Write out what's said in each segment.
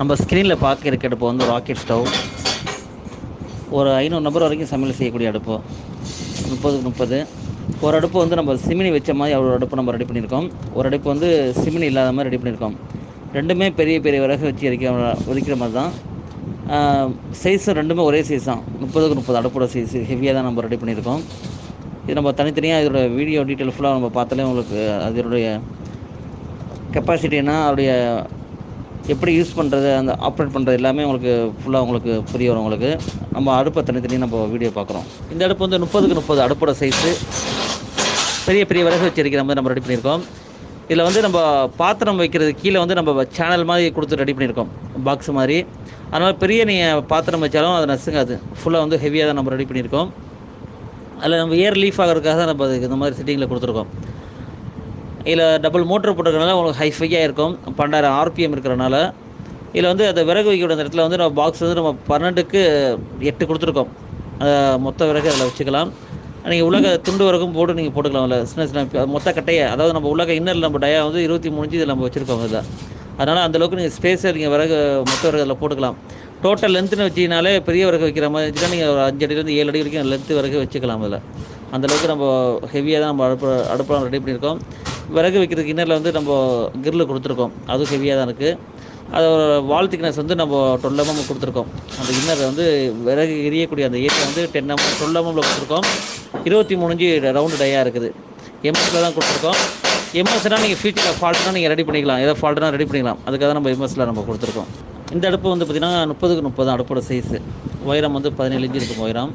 நம்ம ஸ்க்ரீனில் பார்க்க இருக்க அடுப்பு வந்து ராக்கெட் ஸ்டவ் ஒரு ஐநூறு நபர் வரைக்கும் சமையல் செய்யக்கூடிய அடுப்பு. முப்பதுக்கு முப்பது. ஒரு அடுப்பு வந்து நம்ம சிமினி வச்ச மாதிரி ஒரு அடுப்பு நம்ம ரெடி பண்ணியிருக்கோம். ஒரு அடுப்பு வந்து சிமினி இல்லாத மாதிரி ரெடி பண்ணியிருக்கோம். ரெண்டுமே பெரிய பெரிய விறகு வச்சு எரிக்கிற ஒதுக்கிற மாதிரி தான். சைஸும் ரெண்டுமே ஒரே சைஸ் தான். முப்பதுக்கு முப்பது அடுப்போட சைஸ் ஹெவியாக தான் நம்ம ரெடி பண்ணியிருக்கோம். இது நம்ம தனித்தனியாக இதோட வீடியோ டீட்டெயில் ஃபுல்லாக நம்ம பார்த்தாலே உங்களுக்கு அதனுடைய கெப்பாசிட்டினா அதோடைய எப்படி யூஸ் பண்ணுறது அந்த ஆப்ரேட் பண்ணுறது எல்லாமே உங்களுக்கு ஃபுல்லாக உங்களுக்கு புரிய வரும் உங்களுக்கு. நம்ம அடுப்பை தனித்தனி நம்ம வீடியோ பார்க்குறோம். இந்த அடுப்பு வந்து முப்பதுக்கு முப்பது அடுப்போட சைஸு பெரிய பெரிய விறகு வச்சுருக்கிற மாதிரி நம்ம ரெடி பண்ணியிருக்கோம். இதில் வந்து நம்ம பாத்திரம் வைக்கிறது கீழே வந்து நம்ம சேனல் மாதிரி கொடுத்து ரெடி பண்ணியிருக்கோம். பாக்ஸ் மாதிரி. அதனால் பெரிய நீங்கள் பாத்திரம் வச்சாலும் அது நசுங்காது. ஃபுல்லாக வந்து ஹெவியாக தான் நம்ம ரெடி பண்ணியிருக்கோம். அதில் நம்ம ஏர் லீஃப் ஆகிறதுக்காக தான் நம்ம அதுக்கு இந்த மாதிரி செட்டிங்கில் கொடுத்துருக்கோம். இதில் டபுள் மோட்ரு போட்டிருக்கனால உங்களுக்கு ஹைஃபையாக இருக்கும். பன்னெண்டாயிரம் ஆர்பிஎம் இருக்கிறனால இதில் வந்து அந்த விறகு வைக்கிற அந்த இடத்துல வந்து நம்ம பாக்ஸ் வந்து நம்ம பன்னெண்டுக்கு எட்டு கொடுத்துருக்கோம். மொத்த விறகு அதில் வச்சுக்கலாம். நீங்கள் உலக துண்டு வரைக்கும் போட்டு நீங்கள் போட்டுக்கலாம். இல்லை சின்ன சின்ன மொத்த கட்டையை. அதாவது நம்ம உலக இன்னர் நம்ம டயா வந்து இருபத்தி மூணு இதில் நம்ம வச்சுருக்கோம் இதில். அதனால் அந்தளவுக்கு நீங்கள் ஸ்பேஸை நீங்கள் விறகு மொத்த விறகு அதில் போட்டுக்கலாம். டோட்டல் லென்த்துன்னு வச்சிங்கனாலே பெரிய விறகு வைக்கிற மாதிரி இருந்துச்சுன்னா நீங்கள் ஒரு அஞ்சு அடியிலேருந்து ஏழு அடி வரைக்கும் லென்த்து விறகு வச்சுக்கலாம் அதில் அந்தளவுக்கு நம்ம ஹெவியாக தான் நம்ம அடுப்பு அடுப்பெல்லாம் ரெடி பண்ணியிருக்கோம். விறகு வைக்கிறதுக்கு இன்னரில் வந்து நம்ம கிரில் கொடுத்துருக்கோம். அதுவும் ஹெவியாக தான் இருக்குது அதோட வால் திக்னஸ் வந்து நம்ம டுவெல் எம்எம் கொடுத்துருக்கோம். அந்த இன்னர் வந்து விறகு எரியக்கூடிய அந்த ஏரியா வந்து டென் எம்எம் டுவெல் எம்எம்ல கொடுத்துருக்கோம். இருபத்தி மூணு இஞ்சி ரவுண்டு டையாக இருக்குது. எம்எஸ்ல தான் கொடுத்துருக்கோம். எம்எஸ்னால் நீங்கள் ஃபியூச்சரில் ஃபால்ட்னா நீங்கள் ரெடி பண்ணிக்கலாம். ஏதோ ஃபால்ட்னா ரெடி பண்ணிக்கலாம். அதுக்காக நம்ம எம்எஸ்ல நம்ம கொடுத்துருக்கோம். இந்த அடுப்பு வந்து பார்த்திங்கன்னா முப்பதுக்கு முப்பது தான் அடுப்போட சைஸு உயரம் வந்து பதினேழு இன்ச்சு இருக்கும் உயரம்.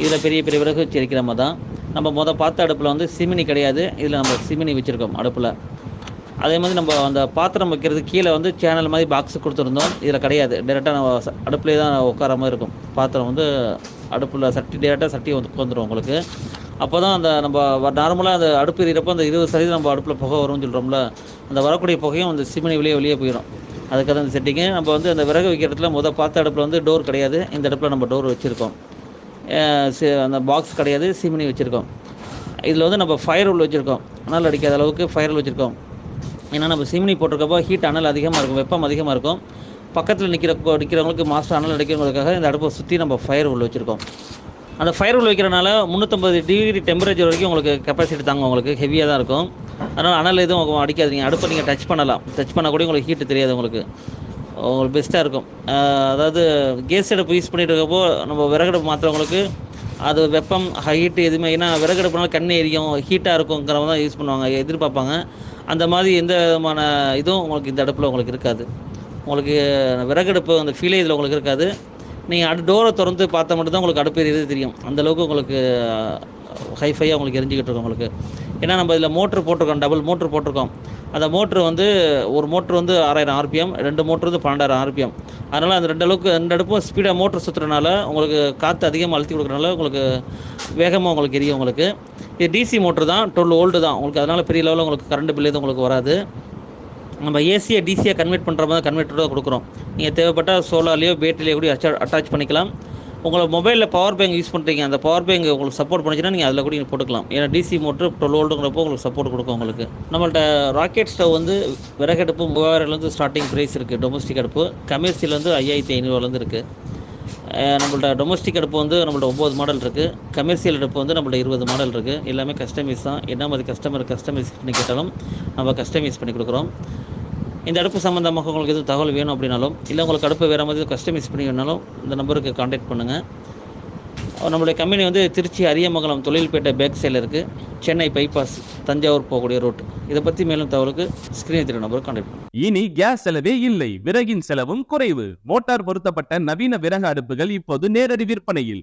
இதில் பெரிய பெரிய விறகு வச்சு எரிக்கிற மாதிரி தான். நம்ம மொதல் பார்த்த அடுப்பில் வந்து சிமினி கிடையாது. இதில் நம்ம சிமினி வச்சுருக்கோம் அடுப்பில். அதே மாதிரி நம்ம அந்த பாத்திரம் வைக்கிறதுக்கு கீழே வந்து சேனல் மாதிரி பாக்ஸ் கொடுத்துருந்தோம். இதில் கிடையாது. டேரெக்டாக நம்ம ச- அடுப்புலேயே தான் உட்கார மாதிரி இருக்கும். பாத்திரம் வந்து அடுப்பில் சட்டி டேரெக்டாக சட்டி வந்து உட்காந்துரும் உங்களுக்கு. அப்போ தான் அந்த நம்ம நார்மலாக அந்த அடுப்பு எறிகிறப்போ அந்த இருபது சதவீதம் நம்ம அடுப்பில் புகை வரும்னு சொல்கிறோம்ல அந்த வரக்கூடிய புகையும் அந்த சிமினி வெளியே வெளியே போயிடும் அதுக்காக அந்த செட்டிங்கு நம்ம வந்து அந்த விறகு வைக்கிற இடத்துல முதல் பார்த்த அடுப்பில் வந்து டோர் கிடையாது. இந்த அடுப்பில் நம்ம டோர் வச்சுருக்கோம். அந்த பாக்ஸ் கிடையாது சிமினி வச்சுருக்கோம். இதில் வந்து நம்ம ஃபயர் உள்ள வச்சுருக்கோம். அனல் அடிக்காத அளவுக்கு ஃபயர் வச்சுருக்கோம். ஏன்னா நம்ம சிமினி போட்டிருக்கப்போ ஹீட் அனல் அதிகமாக இருக்கும் வெப்பம் அதிகமாக இருக்கும். பக்கத்தில் நிற்கிற நிற்கிறவங்களுக்கு மாஸ்டர் அனல் அடிக்கிறவங்களுக்காக இந்த அடுப்பை சுற்றி நம்ம ஃபயர் உள்ள வச்சுருக்கோம். அந்த ஃபயர் உள்ள வைக்கிறனால முந்நூற்றம்பது டிகிரி டெம்பரேச்சர் வரைக்கும் உங்களுக்கு கெப்பாசிட்டி தாங்க உங்களுக்கு ஹெவியாக தான் இருக்கும். அதனால் அனல் எதுவும் அடிக்காதீங்க. அடிக்காது நீங்கள் அடுப்பை நீங்கள் டச் பண்ணலாம். டச் பண்ணால் கூட உங்களுக்கு ஹீட்டு தெரியாது உங்களுக்கு. உங்களுக்கு பெஸ்ட்டாக இருக்கும். அதாவது கேஸ் அடுப்பு யூஸ் பண்ணிட்டு இருக்கப்போ நம்ம விறகடுப்பு மாற்றுறவங்களுக்கு அது வெப்பம் ஹீட்டு எதுவுமே ஏன்னா விறகடுப்புனால கண் எரியும் ஹீட்டாக இருக்குங்கிறவங்க தான் யூஸ் பண்ணுவாங்க எதிர்பார்ப்பாங்க. அந்த மாதிரி எந்த விதமான இதுவும் உங்களுக்கு இந்த அடுப்பில் உங்களுக்கு இருக்காது. உங்களுக்கு விறகடுப்பு அந்த ஃபீலே இதில் உங்களுக்கு இருக்காது. நீங்கள் அடு டோரை திறந்து பார்த்தா மட்டும் தான் உங்களுக்கு அடுப்பு எரியுது தெரியும். அந்தளவுக்கு உங்களுக்கு ஹைஃபையாக உங்களுக்கு எரிஞ்சிக்கிட்டு இருக்கும் உங்களுக்கு. ஏன்னா நம்ம இதில் மோட்ரு போட்டிருக்கோம் டபுள் மோட்ரு போட்டிருக்கோம். அந்த மோட்ரு வந்து ஒரு மோட்ரு வந்து ஆறாயிரம் ஆர்பிஎம் ரெண்டு மோட்ரு வந்து பன்னெண்டாயிரம் ஆர்பிஎம் அதனால் அந்த ரெண்டு அளவுக்கு ரெண்டு அடுப்பும் ஸ்பீடாக மோட்ரு சுற்றுறனால உங்களுக்கு காற்று அதிகமாக அழுத்தி கொடுக்குறனால உங்களுக்கு வேகமாக உங்களுக்கு எரியும் உங்களுக்கு. இது டிசி மோட்ரு தான் டுவெல் ஓல்டு தான். உங்களுக்கு அதனால் பெரிய லெவலில் உங்களுக்கு கரண்ட் பில் எதுவும் உங்களுக்கு வராது. நம்ம ஏசியை டிசியாக கன்வெர்ட் பண்ணுற மாதிரி கன்வெர்ட்டரோட கொடுக்குறோம். நீங்கள் தேவைப்பட்டால் சோலார்லேயோ பேட்டரிலையோ கூட அட்டாச் பண்ணிக்கலாம். உங்களை மொபைலில் பவர் பேங்க் யூஸ் பண்ணுறீங்க அந்த பவர் பேங்க் உங்களுக்கு சப்போர்ட் பண்ணிச்சுன்னா நீங்கள் அதில் கூட நீங்கள் போட்டுக்கலாம். ஏன்னா டிசி மோட்ரு டுவெல் ஓல்டுங்கிறப்போ உங்களுக்கு சப்போர்ட் கொடுக்கும் உங்களுக்கு. நம்மள்ட்ட ராக்கெட் ஸ்டவ் வந்து விறகடுப்பு மூவாயிரம்லேருந்து ஸ்டார்டிங் ப்ரைஸ் இருக்குது டொமஸ்டிக் அடுப்பு. கமர்ஷியல் வந்து ஐயாயிரத்தி ஐநூறுவாலேருந்து இருக்குது நம்மள்ட்ட டொமஸ்டிக் அடுப்பு வந்து நம்மள்ட்ட ஒம்பது மாடல் இருக்குது கமர்ஷியல் அடுப்பு வந்து நம்மள்ட்ட இருபது மாடல் இருக்குது எல்லாமே கஸ்டமைஸ் தான். என்ன மாதிரி கஸ்டமர் கஸ்டமைஸ் பண்ணி கேட்டாலும் நம்ம கஸ்டமைஸ் பண்ணி கொடுக்குறோம். இந்த அடுப்பு சம்மந்தமாக உங்களுக்கு எதுவும் தகவல் வேணும் அப்படின்னாலும் இல்லை உங்களுக்கு அடுப்பு வேறு மாதிரி கஸ்டமைஸ் பண்ணி வேணாலும் இந்த நம்பருக்கு காண்டாக்ட் பண்ணுங்கள் நம்மளுடைய கம்பெனி வந்து திருச்சி அரியமங்கலம் தொழில்பேட்டை பேக் சைடில் இருக்குது சென்னை பைபாஸ் தஞ்சாவூர் போகக்கூடிய ரோட் இதை பற்றி மேலும் தகவலுக்கு ஸ்க்ரீன் திரு நம்பருக்கு காண்டாக்ட் பண்ணுங்கள் இனி கேஸ் செலவே இல்லை. விறகின் செலவும் குறைவு. மோட்டார் பொருத்தப்பட்ட நவீன விறகு அடுப்புகள் இப்போது நேரடி விற்பனையில்.